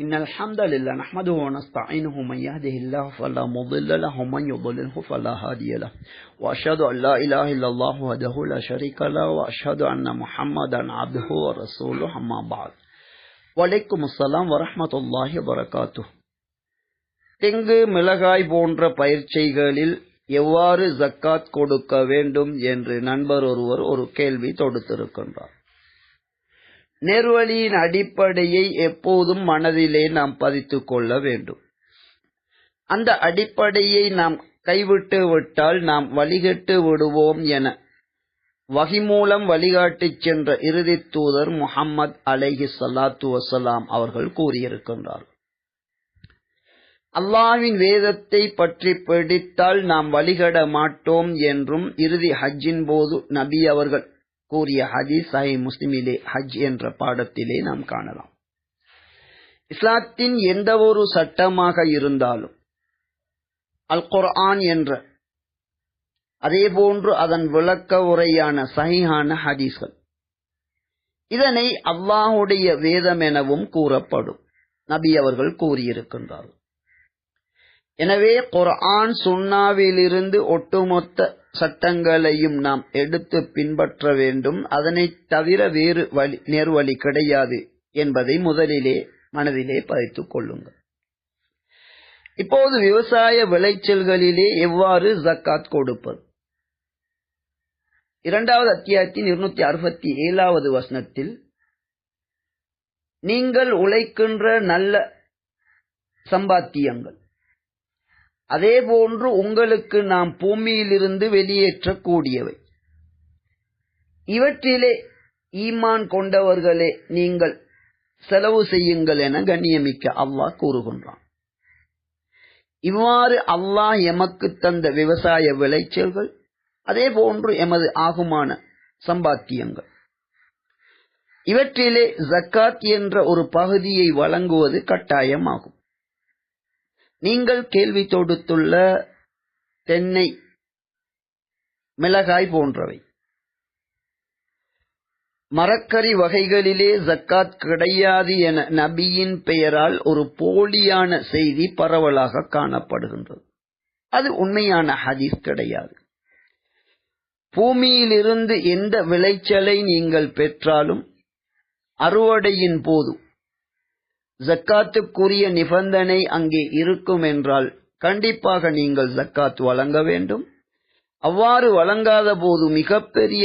إن الحمد لله نحمده ونستعينه من يهده الله فلا مضل له ومن يضلله فلا هادي له. وأشهد أن لا إله إلا الله وحده لا شريك له وأشهد أن محمدا عبده ورسوله أما بعد. وعليكم السلام ورحمة الله وبركاته. தெங்கு மிளகாய் போன்ற பயிர்ச்சைகளில் எவ்வாறு ஜக்காத் கொடுக்க வேண்டும் என்று நண்பர் ورور ஒரு கேள்வி தொடுத்திருக்கின்றார். நேர்வழியின் அடிப்படையை எப்போதும் மனதிலே நாம் பதித்துக் கொள்ள வேண்டும். அந்த அடிப்படையை நாம் கைவிட்டு விட்டால் நாம் வழிகட்டு விடுவோம் என வகி மூலம் வழிகாட்டிச் சென்ற இறுதி தூதர் முகம்மது அலைஹி சலாத்து வசலாம் அவர்கள் கூறியிருக்கின்றார். அல்லாவின் வேதத்தை பற்றி பிடித்தால் நாம் வழிகட மாட்டோம் என்றும் இறுதி ஹஜ்ஜின் போது நபி அவர்கள் கூறிய ஹதீஸ் சஹி முஸ்லிமிலே ஹஜ் என்ற பாடத்திலே நாம் காணலாம். இஸ்லாத்தின் எந்த ஒரு சட்டமாக இருந்தாலும் அல் குர்ஆன் என்ற அதே போன்று அதன் விளக்க உரையான சஹிஹான ஹதீஸ்கள். இதனை அல்லாஹுடைய வேதம் எனவும் கூறப்படும். நபி அவர்கள் கூறியிருக்கின்றார்கள். எனவே குர்ஆன் சுன்னாவிலிருந்து ஒட்டுமொத்த சட்டங்களையும் நாம் எடுத்து பின்பற்ற வேண்டும். அதனை தவிர வேறு வழி நேர்வழி கிடையாது என்பதை முதலிலே மனதிலே பதித்துக் கொள்ளுங்கள். இப்போது விவசாய விளைச்சல்களிலே எவ்வாறு ஜக்காத் கொடுப்பது? இரண்டாவது அத்தியாயத்தின் இருநூத்தி அறுபத்தி ஏழாவது வசனத்தில் நீங்கள் உழைக்கின்ற நல்ல சம்பாத்தியங்கள் அதே போன்று உங்களுக்கு நாம் பூமியிலிருந்து வெளியேற்றக்கூடியவை. இவற்றிலே ஈமான் கொண்டவர்களே நீங்கள் செலவு செய்யுங்கள் என கண்ணியமிக்க அல்லாஹ் கூறுகின்றான். இவ்வாறு அல்லாஹ் எமக்கு தந்த விவசாய விளைச்சல்கள் அதே போன்று எமது ஆகுமான சம்பாத்தியங்கள். இவற்றிலே ஜக்காத் என்ற ஒரு பகுதியை வழங்குவது கட்டாயமாகும். நீங்கள் கேள்வி தொடுத்துள்ள தென்னை மிளகாய் போன்றவை. மரக்கறி வகைகளிலே ஜக்காத் கிடையாது என நபியின் பெயரால் ஒரு போலியான செய்தி பரவலாக காணப்படுகின்றது. அது உண்மையான ஹதீஸ் கிடையாது. பூமியிலிருந்து எந்த விளைச்சலை நீங்கள் பெற்றாலும் அறுவடையின் போது ஜக்காத்துக்குரிய நிபந்தனை அங்கே இருக்கும் என்றால் கண்டிப்பாக நீங்கள் ஜக்காத் வழங்க வேண்டும். அவ்வாறு வழங்காத போது மிகப்பெரிய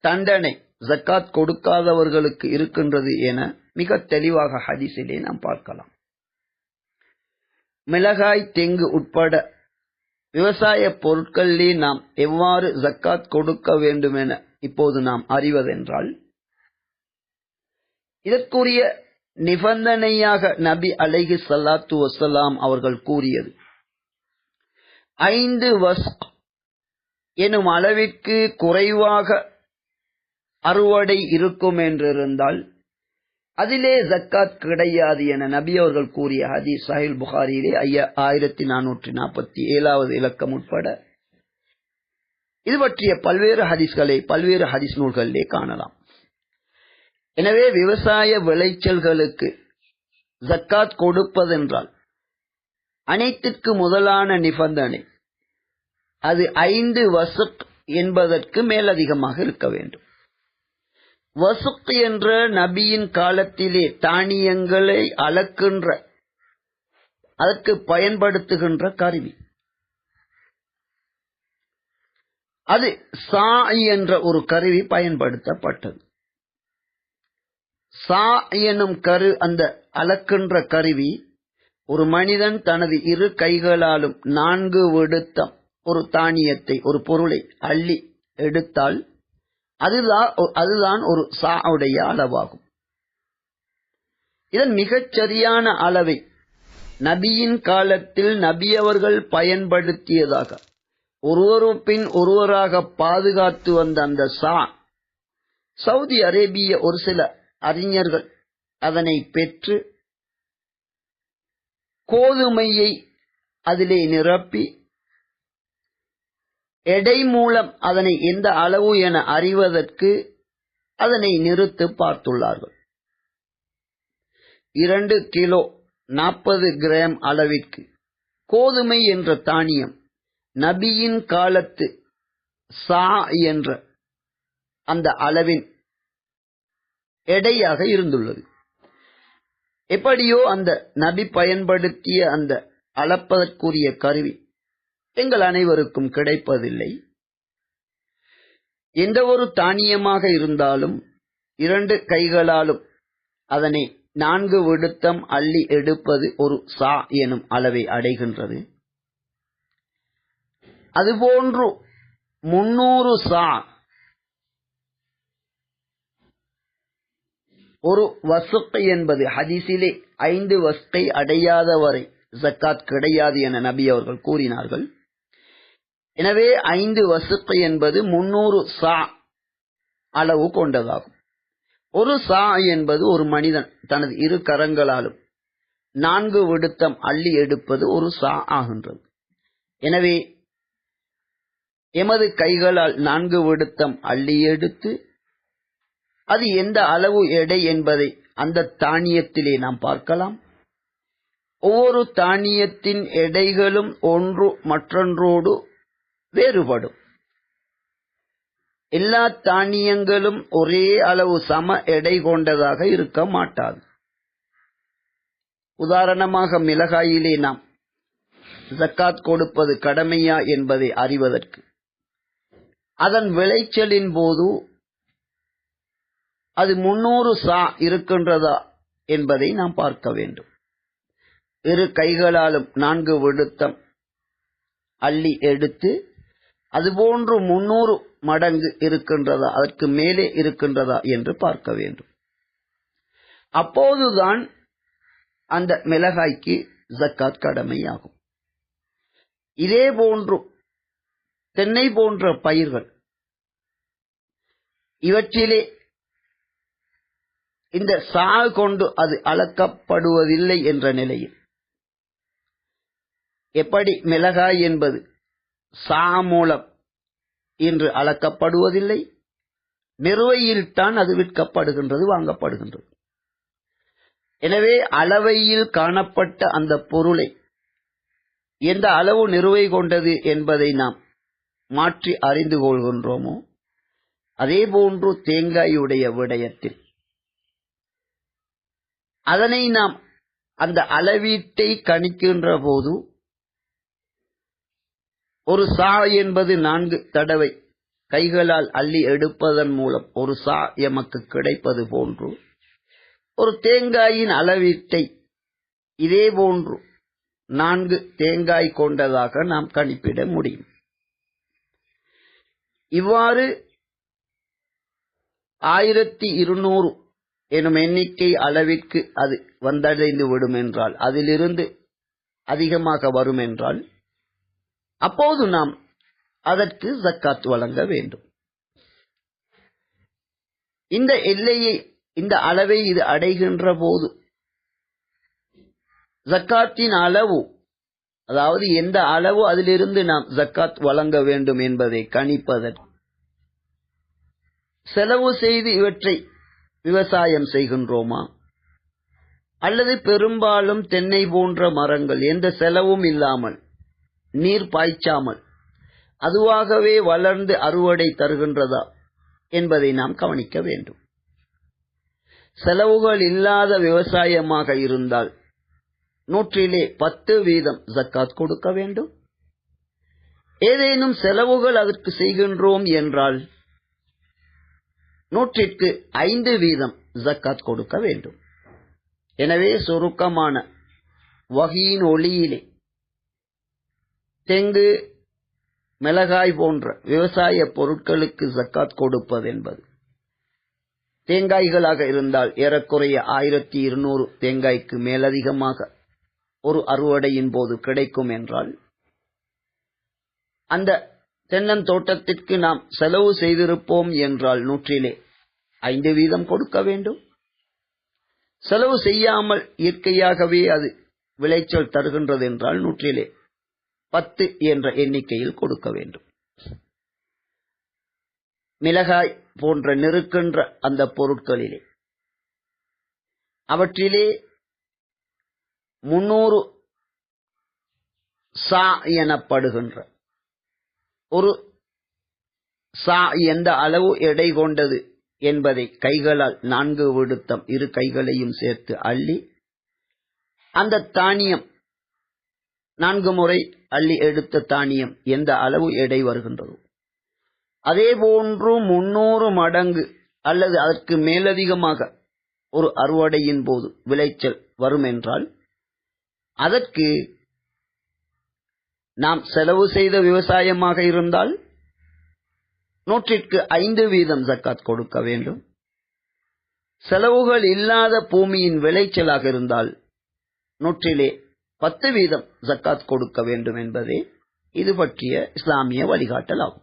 தண்டனை ஜக்காத் கொடுக்காதவர்களுக்கு இருக்கின்றது என மிக தெளிவாக ஹதிசிலே நாம் பார்க்கலாம். மிளகாய் தெங்கு உட்பட விவசாய பொருட்களிலே நாம் எவ்வாறு ஜக்காத் கொடுக்க வேண்டும் என இப்போது நாம் அறிவதென்றால் இதற்குரிய நிபந்தனையாக நபி அலைஹி சல்லாத்து வசலாம் அவர்கள் கூறியது. ஐந்து வஸ் எனும் அளவிற்கு குறைவாக அறுவடை இருக்கும் என்றிருந்தால் அதிலே ஜக்காத் கிடையாது என நபி அவர்கள் கூறிய ஹதீஸ் சாஹில் புகாரியிலே ஐயா ஆயிரத்தி நானூற்றி நாற்பத்தி ஏழாவது இலக்கம் உட்பட. இது பற்றிய பல்வேறு ஹதீஸ்களை பல்வேறு ஹதீஸ் நூல்களிலே காணலாம். எனவே விவசாய விளைச்சல்களுக்கு ஜக்காத் கொடுப்பதென்றால் அனைத்திற்கு முதலான நிபந்தனை அது ஐந்து வசுக் என்பதற்கு மேலதிகமாக இருக்க வேண்டும். வசுக் என்ற நபியின் காலத்திலே தானியங்களை அளக்கின்ற அதற்கு பயன்படுத்துகின்ற கருவி. அது சா என்ற ஒரு கருவி பயன்படுத்தப்பட்டது. சா எனும் கரு அந்த அளக்கின்ற கருவி ஒரு மனிதன் தனது இரு கைகளாலும் நான்கு விடுத்தம் ஒரு தானியத்தை ஒரு பொருளை அள்ளி எடுத்தால் அதுதான் அதுதான் ஒரு சாவுடைய அளவாகும். இதன் மிகச் சரியான அளவை நபியின் காலத்தில் நபியவர்கள் பயன்படுத்தியதாக ஒருவரு பின் ஒருவராக பாதுகாத்து வந்த அந்த சா சவுதி அரேபிய ஒரு சில அறிஞர்கள் அதனை பெற்று கோதுமையை அதிலே நிரப்பி எடை மூலம் அதனை எந்த அளவு என அறிவதற்கு அதனை நிறுத்து பார்த்துள்ளார்கள். இரண்டு கிலோ நாற்பது கிராம் அளவிற்கு கோதுமை என்ற தானியம் நபியின் காலத்து சா என்ற அந்த அளவின் எடையாக இருந்துள்ளது. எப்படியோ அந்த நபி பயன்படுத்திய அந்த அளப்பதற்குரிய கருவி எங்கள் அனைவருக்கும் கிடைப்பதில்லை. எந்த ஒரு தானியமாக இருந்தாலும் இரண்டு கைகளாலும் அதனை நான்கு விடுத்தம் அள்ளி எடுப்பது ஒரு சா எனும் அளவை அடைகின்றது. அதுபோன்று முன்னூறு சா ஒரு வசுக்கை என்பது ஹதீஸிலே ஐந்து வஸ்கை அடையாத வரை ஜக்காத் கிடையாது என நபி அவர்கள் கூறினார்கள். எனவே ஐந்து வசுக்கு என்பது முன்னூறு சா அளவு கொண்டதாகும். ஒரு சா என்பது ஒரு மனிதன் தனது இரு கரங்களாலும் நான்கு விடுத்தம் அள்ளி எடுப்பது ஒரு சா ஆகின்றது. எனவே எமது கைகளால் நான்கு விடுத்தம் அள்ளி எடுத்து அது எந்த அளவு எடை என்பதை அந்த தானியத்திலே நாம் பார்க்கலாம். ஒவ்வொரு தானியத்தின் எடைகளும் ஒன்று மற்றொன்றோடு வேறுபடும். எல்லா தானியங்களும் ஒரே அளவு சம எடை கொண்டதாக இருக்க மாட்டாது. உதாரணமாக மிளகாயிலே நாம் ஜக்காத் கொடுப்பது கடமையா என்பதை அறிவதற்கு. அதன் விளைச்சலின் போது அது முன்னூறு சா இருக்கின்றதா என்பதை நாம் பார்க்க வேண்டும். இரு கைகளாலும் நான்கு விடுத்தம் அள்ளி எடுத்து அதுபோன்று முன்னூறு மடங்கு இருக்கின்றதா அதற்கு மேலே இருக்கின்றதா என்று பார்க்க வேண்டும். அப்போதுதான் அந்த மிளகாய்க்கு ஜக்காத் கடமையாகும். இதே போன்று தென்னை போன்ற பயிர்கள் இவற்றிலே இந்த சா கொண்டு அது அளக்கப்படுவதில்லை என்ற நிலையில். எப்படி மிளகாய் என்பது சா மூலம் இன்று அளக்கப்படுவதில்லை நிறுவையில் தான் அது விற்கப்படுகின்றது வாங்கப்படுகின்றது. எனவே அளவையில் காணப்பட்ட அந்த பொருளை எந்த அளவு நிறுவை கொண்டது என்பதை நாம் மாற்றி அறிந்து கொள்கின்றோமோ அதே போன்று தேங்காயுடைய விடயத்தில் அதனை நாம் அந்த அளவீட்டை கணிக்கின்ற போது ஒரு சா என்பது நான்கு தடவை கைகளால் அள்ளி எடுப்பதன் மூலம் ஒரு சா எமக்கு கிடைப்பது போன்று ஒரு தேங்காயின் அளவீட்டை இதே போன்று நான்கு தேங்காய் கொண்டதாக நாம் கணிப்பிட முடியும். இவ்வாறு ஆயிரத்தி இருநூறு எனும் எண்ணிக்கை அளவிற்கு அது வந்தடைந்து விடும் என்றால் அதிலிருந்து அதிகமாக வரும் என்றால் அப்போது நாம் அதற்கு ஜக்காத் வழங்க வேண்டும். இந்த எல்லையை இந்த அளவை இது அடைகின்ற போது ஜக்காத்தின் அளவு அதாவது எந்த அளவு அதிலிருந்து நாம் ஜக்காத் வழங்க வேண்டும் என்பதை கணிப்பதற்கு செலவு செய்து இவற்றை விவசாயம் செய்கின்றோமா? அல்லது பெரும்பாலும் தென்னை போன்ற மரங்கள் எந்த செலவும் இல்லாமல் நீர் பாய்ச்சாமல் அதுவாகவே வளர்ந்து அறுவடை தருகின்றதா என்பதை நாம் கவனிக்க வேண்டும். செலவுகள் இல்லாத விவசாயமாக இருந்தால் நூற்றிலே பத்து வீதம் ஜக்காத் கொடுக்க வேண்டும். ஏதேனும் செலவுகள் அதற்கு செய்கின்றோம் என்றால் நூற்றிற்கு ஐந்து வீதம் ஜக்காத் கொடுக்க வேண்டும். எனவே சுருக்கமான வகையின் ஒளியிலே தெங்கு மிளகாய் போன்ற விவசாய பொருட்களுக்கு ஜக்காத் கொடுப்பது என்பது. தேங்காய்களாக இருந்தால் ஏறக்குறைய ஆயிரத்தி இருநூறு தேங்காய்க்கு மேலதிகமாக ஒரு அறுவடையின் போது கிடைக்கும் என்றால் அந்த தென்னந்தோட்டத்திற்கு நாம் செலவு செய்திருப்போம் என்றால் நூற்றிலே ஐந்து வீதம் கொடுக்க வேண்டும். செலவு செய்யாமல் இயற்கையாகவே அது விளைச்சல் தருகின்றது என்றால் நூற்றிலே பத்து என்ற எண்ணிக்கையில் கொடுக்க வேண்டும். மிளகாய் போன்ற நெருக்கின்ற அந்த பொருட்களிலே அவற்றிலே முன்னூறு சா எனப்படுகின்ற ஒரு சா எந்த அளவு எடை கொண்டது என்பதை கைகளால் நான்கு விடுத்தம் இரு கைகளையும் சேர்த்து அள்ளி அந்த தானியம் நான்கு முறை அள்ளி எடுத்த தானியம் எந்த அளவு எடை வருகின்றதோ. அதே போன்று முன்னூறு மடங்கு அல்லது அதற்கு மேலதிகமாக ஒரு அறுவடையின் போது விளைச்சல் வரும் என்றால் அதற்கு நாம் செலவு செய்த விவசாயமாக இருந்தால் நூற்றிற்கு ஐந்து வீதம் ஜக்காத் கொடுக்க வேண்டும். செலவுகள் இல்லாத பூமியின் விளைச்சலாக இருந்தால் நூற்றிலே பத்து வீதம் ஜக்காத் கொடுக்க வேண்டும் என்பதே இது பற்றிய இஸ்லாமிய வழிகாட்டல் ஆகும்